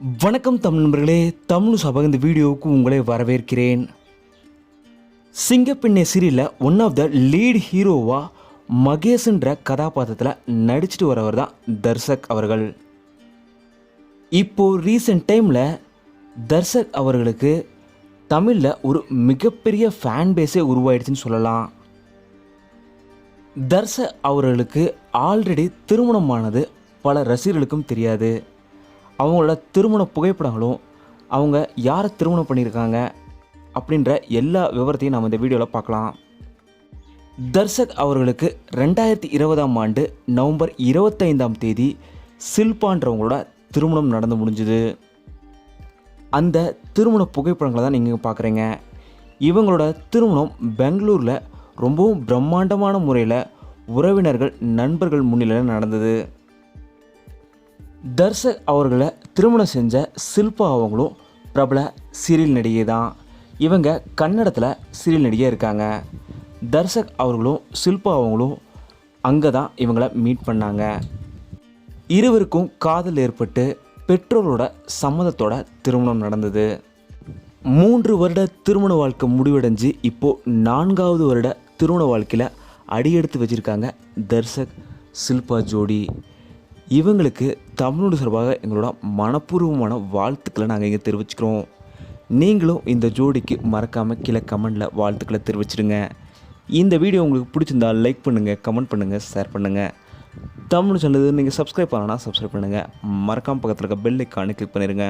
வணக்கம் தமிழ் நண்பர்களே தமிழ் சபக இந்த வீடியோவுக்கு உங்களை வரவேற்கிறேன். சிங்கப்பெண்ணே சீரியலில் ஒன் ஆஃப் த லீட் ஹீரோவாக மகேஷ்ன்ற கதாபாத்திரத்தில் நடிச்சிட்டு வரவர் தான் தர்சக் அவர்கள். இப்போது ரீசெண்ட் டைமில் தர்சக் அவர்களுக்கு தமிழில் ஒரு மிகப்பெரிய ஃபேன் பேஸே உருவாயிடுச்சுன்னு சொல்லலாம். தர்சக் அவர்களுக்கு ஆல்ரெடி திருமணமானது பல ரசிகர்களுக்கும் தெரியாது. அவங்களோட திருமண புகைப்படங்களும் அவங்க யாரை திருமணம் பண்ணியிருக்காங்க அப்படின்ற எல்லா விவரத்தையும் நம்ம இந்த வீடியோவில் பார்க்கலாம். தர்சக் அவர்களுக்கு ரெண்டாயிரத்தி இருபதாம் ஆண்டு நவம்பர் இருபத்தைந்தாம் தேதி சில்பான்றவங்களோட திருமணம் நடந்து முடிஞ்சுது. அந்த திருமண புகைப்படங்களை தான் நீங்கள் பார்க்குறீங்க. இவங்களோட திருமணம் பெங்களூரில் ரொம்பவும் பிரம்மாண்டமான முறையில் உறவினர்கள் நண்பர்கள் முன்னிலையில் நடந்தது. தர்சக் அவர்களை திருமணம் செஞ்ச சில்பா அவங்களும் பிரபல சீரியல் நடிகை தான். இவங்க கன்னடத்தில் சீரியல் நடிகையாக இருக்காங்க. தர்சக் அவர்களும் சில்பா அவங்களும் அங்கே தான் இவங்கள மீட் பண்ணாங்க. இருவருக்கும் காதல் ஏற்பட்டு பெற்றோரோட சம்மதத்தோட திருமணம் நடந்தது. மூன்று வருட திருமண வாழ்க்கை முடிவடைஞ்சு இப்போது நான்காவது வருட திருமண வாழ்க்கையில் அடியெடுத்து வச்சுருக்காங்க தர்சக் சில்பா ஜோடி. இவங்களுக்கு தமிழோட சார்பாக எங்களோட மனப்பூர்வமான வாழ்த்துக்களை நாங்கள் இங்கே தெரிவிச்சுக்கிறோம். நீங்களும் இந்த ஜோடிக்கு மறக்காமல் கீழே கமெண்டில் வாழ்த்துக்களை தெரிவிச்சிடுங்க. இந்த வீடியோ உங்களுக்கு பிடிச்சிருந்தா லைக் பண்ணுங்கள் கமெண்ட் பண்ணுங்கள் ஷேர் பண்ணுங்கள் தமிழ் சொன்னது நீங்கள் சப்ஸ்கிரைப் பண்ணனா சப்ஸ்கிரைப் பண்ணுங்கள் மறக்காமல் பக்கத்தில் இருக்க பெல் ஐக்கானு கிளிக் பண்ணிடுங்க